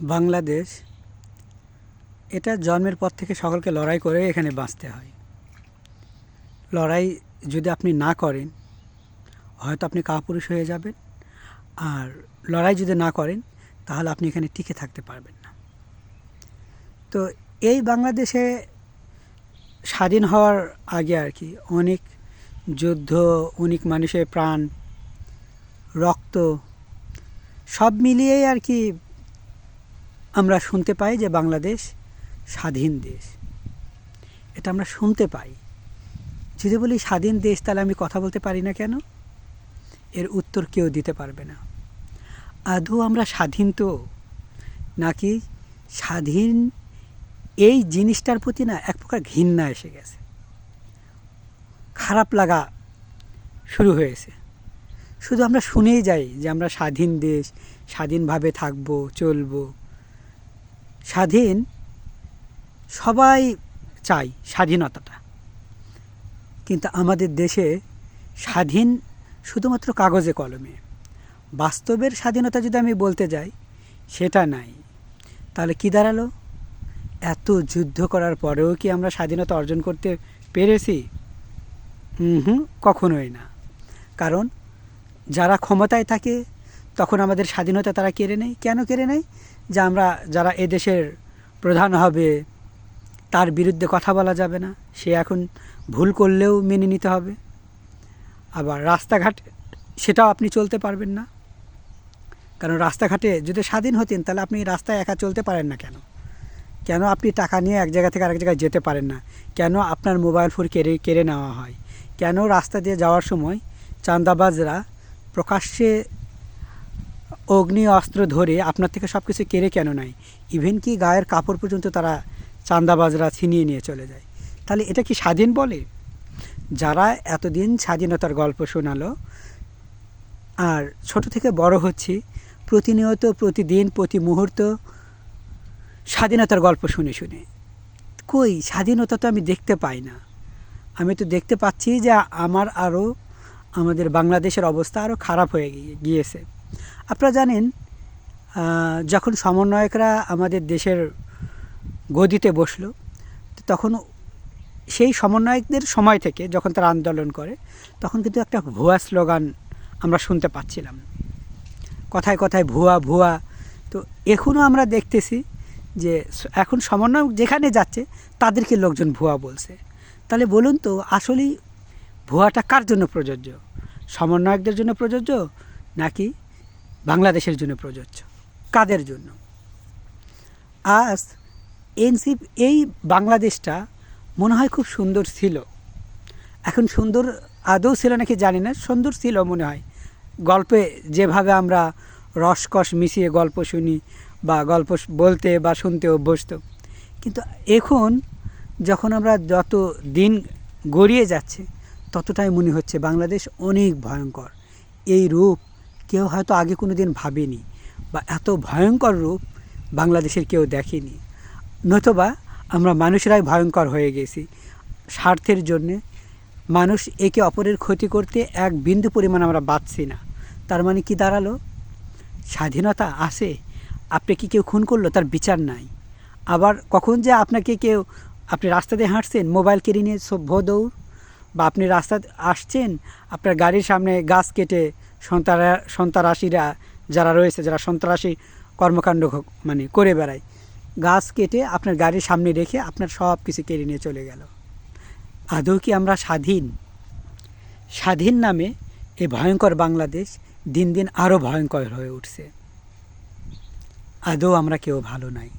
বাংলাদেশ, এটা জন্মের পর থেকে সকলকে লড়াই করে এখানে বাঁচতে হয়। লড়াই যদি আপনি না করেন, হয়তো আপনি কাপুরুষ হয়ে যাবেন। আর লড়াই যদি না করেন, তাহলে আপনি এখানে টিকে থাকতে পারবেন না। তো এই বাংলাদেশে স্বাধীন হওয়ার আগে আর কি অনেক যুদ্ধ, অনেক মানুষের প্রাণ, রক্ত, সব মিলিয়েই আর কি আমরা শুনতে পাই যে বাংলাদেশ স্বাধীন দেশ। এটা আমরা শুনতে পাই। যদি বলি স্বাধীন দেশ, তাহলে আমি কথা বলতে পারি না কেন? এর উত্তর কেউ দিতে পারবে না। আদৌ আমরা স্বাধীন তো? নাকি স্বাধীন এই জিনিসটার প্রতি না এক প্রকার ঘৃণা এসে গেছে? খারাপ লাগা শুরু হয়েছে। শুধু আমরা শুনেই যাই যে আমরা স্বাধীন দেশ, স্বাধীনভাবে থাকব, চলবো। স্বাধীন, সবাই চাই স্বাধীনতাটা। কিন্তু আমাদের দেশে স্বাধীন শুধুমাত্র কাগজে কলমে। বাস্তবের স্বাধীনতা যদি আমি বলতে যাই, সেটা নাই। তাহলে কি দাঁড়াল? এত যুদ্ধ করার পরেও কি আমরা স্বাধীনতা অর্জন করতে পেরেছি? হুম, কখনোই না। কারণ যারা ক্ষমতায় থাকে তখন আমাদের স্বাধীনতা তারা কেড়ে নেয়। কেন কেড়ে নেয়? যে আমরা যারা এদেশের প্রধান হবে, তার বিরুদ্ধে কথা বলা যাবে না। সে এখন ভুল করলেও মেনে নিতে হবে। আবার রাস্তাঘাট, সেটাও আপনি চলতে পারবেন না। কারণ রাস্তাঘাটে যদি স্বাধীন হতেন, তাহলে আপনি রাস্তায় একা চলতে পারেন না কেন? কেন আপনি টাকা নিয়ে এক জায়গা থেকে আরেক জায়গায় যেতে পারেন না? কেন আপনার মোবাইল ফোন কেড়ে কেড়ে নেওয়া হয়? কেন রাস্তা দিয়ে যাওয়ার সময় চাঁদাবাজরা প্রকাশ্যে অগ্নি অস্ত্র ধরে আপনার থেকে সব কিছু কেড়ে কেন নেয়? ইভেন কি গায়ের কাপড় পর্যন্ত তারা চাঁদাবাজরা ছিনিয়ে নিয়ে চলে যায়? তাহলে এটা কি স্বাধীন বলে? যারা এতদিন স্বাধীনতার গল্প শোনালো, আর ছোট থেকে বড় হচ্ছি, প্রতিনিয়ত, প্রতিদিন, প্রতি মুহূর্ত স্বাধীনতার গল্প শুনে শুনে। কই, স্বাধীনতা তো আমি দেখতে পাই না। আমি তো দেখতে পাচ্ছি যে আমার আরও আমাদের বাংলাদেশের অবস্থা আরও খারাপ হয়ে গিয়ে- গিয়েছে। আপনারা জানেন যখন সমন্বয়করা আমাদের দেশের গদিতে বসল, তখন সেই সমন্বয়কদের সময় থেকে যখন তারা আন্দোলন করে, তখন কিন্তু একটা ভুয়া স্লোগান আমরা শুনতে পাচ্ছিলাম। কথায় কথায় ভুয়া ভুয়া। তো এখনও আমরা দেখতেছি যে এখন সমন্বয় যেখানে যাচ্ছে, তাদেরকে লোকজন ভুয়া বলছে। তাহলে বলুন তো, আসলেই ভুয়াটা কার জন্য প্রযোজ্য? সমন্বয়কদের জন্য প্রযোজ্য নাকি বাংলাদেশের জন্য প্রযোজ্য। কাদের জন্য? আজ এনসি এই বাংলাদেশটা মনে হয় খুব সুন্দর ছিল। এখন সুন্দর আদৌ ছিল নাকি জানি না, সুন্দর ছিল মনে হয়। গল্পে যেভাবে আমরা রসকস মিশিয়ে গল্প শুনি বা গল্প বলতে বা শুনতে অভ্যস্ত। কিন্তু এখন যখন আমরা যত দিন গড়িয়ে যাচ্ছে, ততটাই মনে হচ্ছে বাংলাদেশ অনেক ভয়ঙ্কর। এই রূপ কেউ হয়তো আগে কোনো দিন ভাবেনি বা এত ভয়ঙ্কর রূপ বাংলাদেশের কেউ দেখেনি। নতুবা আমরা মানুষরাই ভয়ঙ্কর হয়ে গেছি। স্বার্থের জন্যে মানুষ একে অপরের ক্ষতি করতে এক বিন্দু পরিমাণ আমরা বাঁচছি না। তার মানে কি দাঁড়াল? স্বাধীনতা আছে। আপনি কি কেউ খুন করল? তার বিচার নাই। আবার কখন যে আপনাকে কেউ, আপনি রাস্তা দিয়ে হাঁটছেন, মোবাইল কেড়ে নিয়ে সভ্য দৌড়, বা আপনি রাস্তা আসছেন, আপনার গাড়ির সামনে গাছ কেটে সন্তারা সন্ত্রাসীরা যারা রয়েছে, যারা সন্ত্রাসী কর্মকাণ্ড মানে করে বেড়ায়, গাছ কেটে আপনার গাড়ির সামনে রেখে আপনার সব কিছু কেড়ে নিয়ে চলে গেল। আদৌ কি আমরা স্বাধীন? স্বাধীন নামে এই ভয়ঙ্কর বাংলাদেশ দিন দিন আরও ভয়ঙ্কর হয়ে উঠছে। আদৌ আমরা কেউ ভালো নাই।